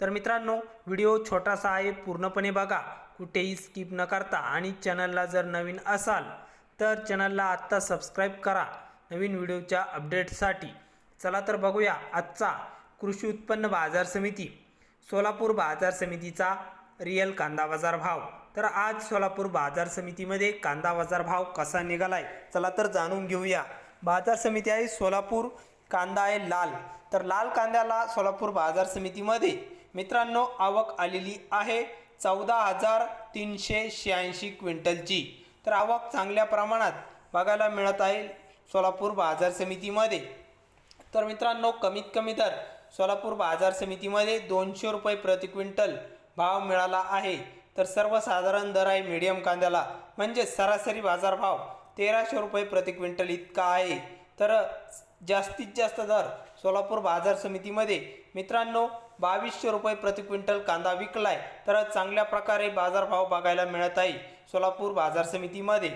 तर मित्रांनो व्हिडिओ छोटासा आहे पूर्णपणे बघा. कुठेही स्किप न करता आणि चॅनलला जर नवीन असाल तर चॅनलला आत्ता सबस्क्राईब करा. नवीन व्हिडिओच्या अपडेटसाठी चला तर बघूया आजचा कृषी उत्पन्न बाजार समिती. सोलापूर बाजार समितीचा रिअल कांदा बाजार भाव. तर आज सोलापूर बाजार समितीमध्ये कांदा बाजार भाव कसा निघालाय चला तर जाणून घेऊया. बाजार समिती आहे सोलापूर कांदा आहे लाल. तर लाल कांद्याला सोलापूर बाजार समितीमध्ये मित्रांनो आवक आलेली आहे चौदा हजार तीनशे शहाऐंशी क्विंटलची. तर आवक चांगल्या प्रमाणात बघायला मिळत आहे सोलापूर बाजार समितीमध्ये. तर मित्रांनो कमीत कमी दर सोलापूर बाजार समितीमध्ये दोनशे रुपये प्रति क्विंटल भाव मिळाला आहे. तर सर्वसाधारण दर आहे मीडियम कांद्याला. म्हणजे सरासरी बाजारभाव तेराशे रुपये प्रति क्विंटल इतका आहे. तर जास्तीत जास्त दर सोलापूर बाजार समितीमध्ये. मित्रांनो बावीसशे रुपये प्रति क्विंटल कांदा विकलाय. तर चांगल्या प्रकारे बाजारभाव बघायला मिळत आहे सोलापूर बाजार समितीमध्ये.